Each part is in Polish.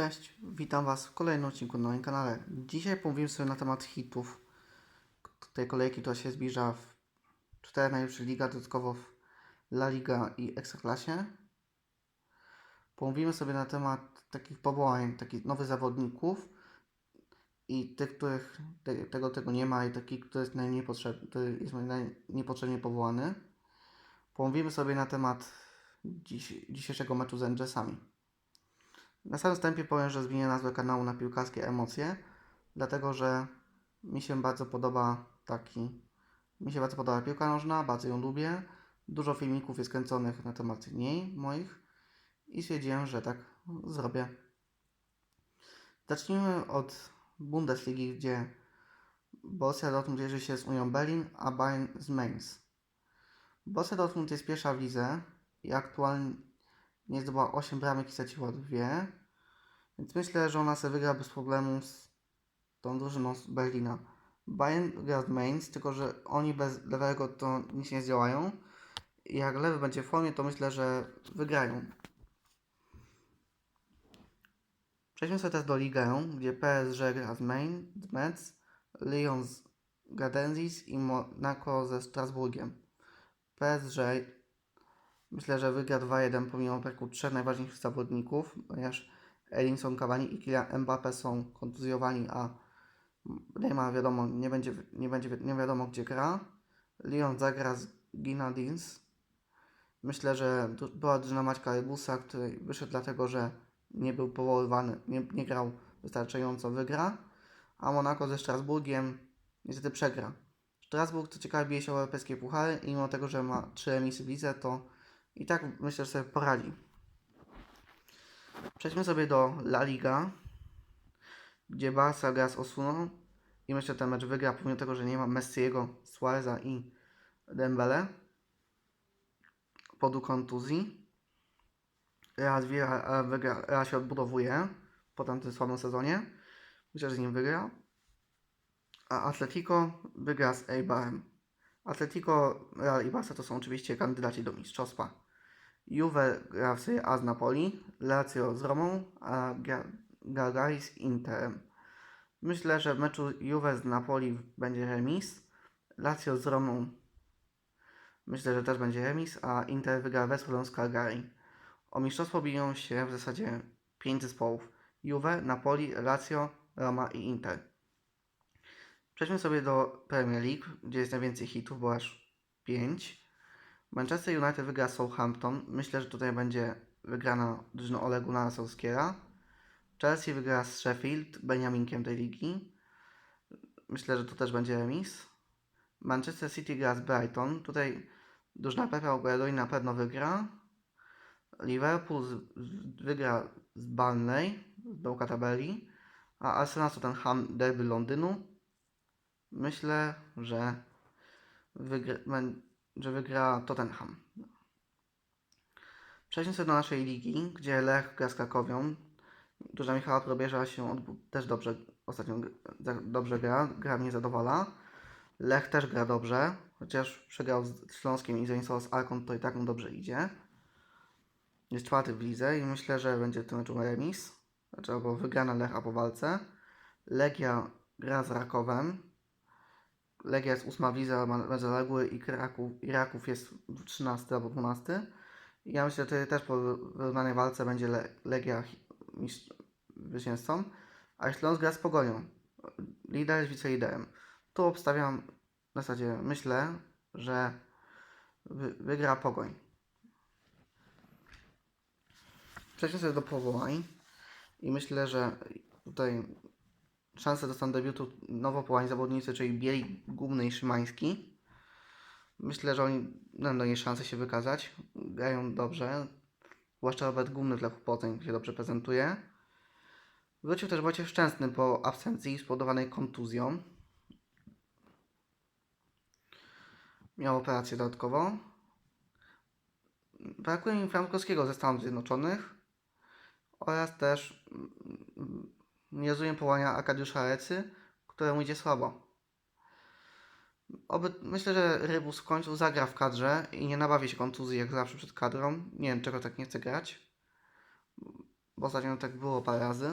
Cześć, witam Was w kolejnym odcinku na moim kanale. Dzisiaj pomówimy sobie na temat hitów tej kolejki, która się zbliża w cztery najlepsze liga, dodatkowo w La Liga i Ekstraklasie. Pomówimy sobie na temat takich powołań, takich nowych zawodników i tych, których te, tego, tego nie ma i takich, który jest najmniej potrzebny, który jest niepotrzebnie powołany. Pomówimy sobie na temat dziś, dzisiejszego meczu z Rangersami. Na samym wstępie powiem, że zmienię nazwę kanału na piłkarskie emocje, dlatego że mi się bardzo podoba taki. Mi się bardzo podoba piłka nożna, bardzo ją lubię. Dużo filmików jest kręconych na temat niej, moich, i stwierdziłem, że tak zrobię. Zacznijmy od Bundesligi, gdzie Borussia Dortmund mierzy się z Unią Berlin, a Bayern z Mainz. Borussia Dortmund jest pierwsza w lidze i aktualnie nie zdobyła 8 bramek i straciła 2. Więc myślę, że ona sobie wygra bez problemu z tą drużyną z Berlina. Bayern gra z Mainz, tylko że oni bez lewego to nic nie zdziałają. Jak lewy będzie w formie, to myślę, że wygrają. Przejdźmy sobie teraz do Ligę, gdzie PSG gra z Main, z Metz, Lyon z Gadenzis i Monaco ze Strasburgiem. PSG Myślę, że wygra 2-1 pomimo braku trzech najważniejszych zawodników, ponieważ Edinson Cavani i Kylian Mbappe są kontuzjowani, a Neymar wiadomo, nie będzie, nie będzie nie wiadomo gdzie gra. Lyon zagra z Ginaldins. Myślę, że była drużyna Maćka Rebusa, który wyszedł dlatego, że nie był powoływany, nie, nie grał wystarczająco, wygra. A Monaco ze Strasburgiem niestety przegra. Strasburg, co ciekawe, bije się o europejskie puchary i mimo tego, że ma trzy emisje w lidze, to i tak myślę, że sobie poradzi. Przejdźmy sobie do La Liga, gdzie Barca gra z Osuną i myślę, że ten mecz wygra, pomimo tego, że nie ma Messiego, Suareza i Dembele podu kontuzji. Real, wygra, wygra, Real się odbudowuje po tamtym słabym sezonie. Myślę, że z nim wygra. A Atletico wygra z Eibarem. Atletico, Real i Barca to są oczywiście kandydaci do mistrzostwa. Juve gra w Serie A z Napoli, Lazio z Romą, a Galgari z Interem. Myślę, że w meczu Juve z Napoli będzie remis, Lazio z Romą myślę, że też będzie remis, a Inter wygra West z Calgary. O mistrzostwo biją się w zasadzie pięć zespołów. Juve, Napoli, Lazio, Roma i Inter. Przejdźmy sobie do Premier League, gdzie jest najwięcej hitów, bo aż 5. Manchester United wygra Southampton. Myślę, że tutaj będzie wygrana drużyna Ole Gunnara Solskiera. Chelsea wygra z Sheffield, Benjaminkiem tej ligi. Myślę, że to też będzie remis. Manchester City gra z Brighton. Tutaj drużyna Pepa Guardiola na pewno wygra. Liverpool wygra z Burnley, z dołka tabeli. A Arsenal to ten Ham derby Londynu. Myślę, że wygra, że wygra Tottenham. Przejdźmy sobie do naszej ligi, gdzie Lech gra z Krakowią. Duża Michała Probierza się też dobrze ostatnio dobrze gra, gra mnie zadowala. Lech też gra dobrze, chociaż przegrał z Śląskiem i zainicjował z Arkon, to i tak mu dobrze idzie. Jest czwarty w lidze i myślę, że będzie w tym meczu remis, znaczy albo wygrana Lech, po walce. Legia gra z Rakowem, Legia jest ósma w lidze, ma zaległy i Kraków, i Raków jest 13 albo 12. Ja myślę, że też po wyrównanej walce będzie Le Legia zwycięzcą, a Śląsk gra z Pogonią. Lider jest wiceliderem. Tu obstawiam, w zasadzie myślę, że wy wygra Pogoń. Przejdźmy sobie do powołań i myślę, że tutaj szansę dostaną debiutu nowo powołani zawodnicy, czyli Bieli, Gumny i Szymański. Myślę, że oni będą mieli szansę się wykazać. Grają dobrze. Zwłaszcza Robert Gumny Lechu Poznań się dobrze prezentuje. Wrócił też Wojciech Szczęsny po absencji spowodowanej kontuzją. Miał operację dodatkowo. Brakuje mi Frankowskiego ze Stanów Zjednoczonych oraz też nie rozumiem powołania Arkadiusza Recy, któremu idzie słabo. Oby, myślę, że Rybus w końcu zagra w kadrze i nie nabawi się kontuzji jak zawsze przed kadrą. Nie wiem, czego tak nie chce grać. bo ostatnio tak było parę razy.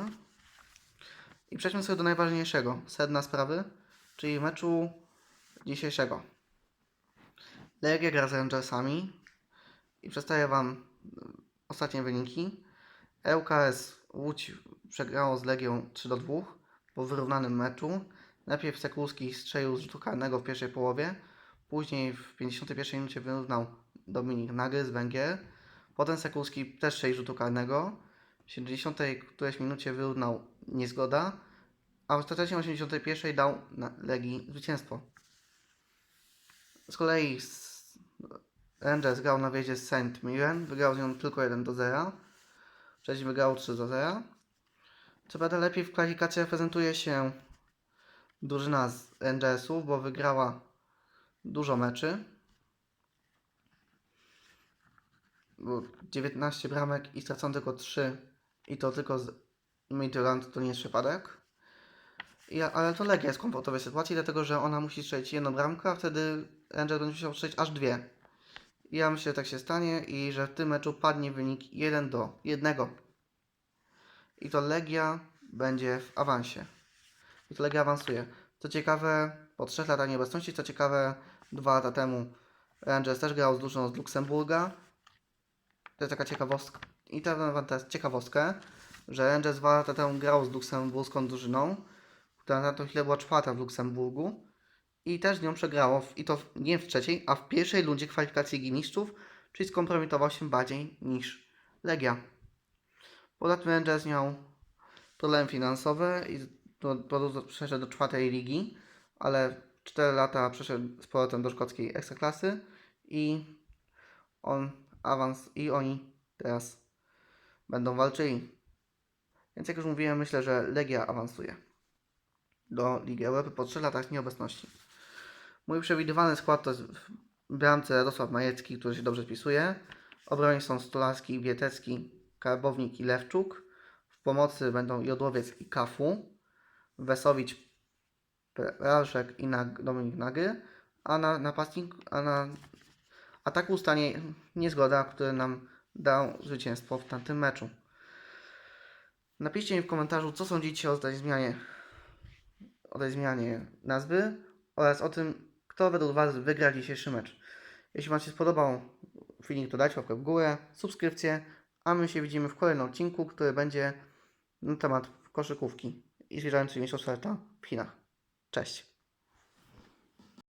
I przejdźmy sobie do najważniejszego, sedna sprawy, czyli meczu dzisiejszego. Legia gra z Rangersami i przedstawię Wam ostatnie wyniki. ŁKS Łódź przegrało z Legią 3 do 2 po wyrównanym meczu. Najpierw Sekulski strzelił z rzutu karnego w pierwszej połowie, później w 51 minucie wyrównał Dominik Nagry z Węgier. Potem Sekulski też strzelił z rzutu karnego. W 70 którejś minucie wyrównał Niezgoda, a w ostatecznie 81 dał Legii zwycięstwo. Z kolei Rangers grał na wjeździe z St. Mirren, wygrał z nią tylko 1 do 0. Wcześniej wygrał 3 do 0. Co prawda lepiej w kwalifikacjach prezentuje się drużyna z Rangersów, bo wygrała dużo meczy. Było 19 bramek i stracono tylko 3 i to tylko z Midland, to nie jest przypadek. I, ale to Legia jest w komfortowej sytuacji, dlatego że ona musi strzelić jedną bramkę, a wtedy Ranger będzie musiał strzelić aż dwie. I ja myślę, że tak się stanie i że w tym meczu padnie wynik 1 do 1. I to Legia będzie w awansie. I to Legia awansuje. Co ciekawe, po 3 latach nieobecności, co ciekawe, 2 lata temu Rangers też grał z drużyną z Luksemburga. To jest taka ciekawostka. I teraz ciekawostkę, że Rangers 2 lata temu grał z luksemburską drużyną, która na tą chwilę była czwarta w Luksemburgu i też z nią przegrało, w, i to w, nie w trzeciej, a w pierwszej rundzie kwalifikacji Ligi Mistrzów, czyli skompromitował się bardziej niż Legia. Poza tym Rangers miał problemy finansowe i do, do, przeszedł do czwartej ligi, ale 4 lata przeszedł z powrotem do szkockiej ekstraklasy i on awans i oni teraz będą walczyli. Więc jak już mówiłem, myślę, że Legia awansuje do Ligi Europy po 3 latach nieobecności. Mój przewidywany skład to jest w bramce Radosław Majecki, który się dobrze wpisuje. Obronie są Stolarski, Wietecki, Karbownik i Lewczuk. W pomocy będą Jodłowiec i Kafu. Wesowicz, Ralszek i Nag, Dominik Nagry. A na napastnik, a na ataku stanie Niezgoda, który nam dał zwycięstwo w tamtym meczu. Napiszcie mi w komentarzu, co sądzicie o tej zmianie, o tej zmianie nazwy oraz o tym, kto według Was wygra dzisiejszy mecz. Jeśli Wam się spodobał filmik, to dajcie łapkę w górę, subskrypcję, a my się widzimy w kolejnym odcinku, który będzie na temat koszykówki i zbliżającej mistrzostwa świata w Chinach. Cześć!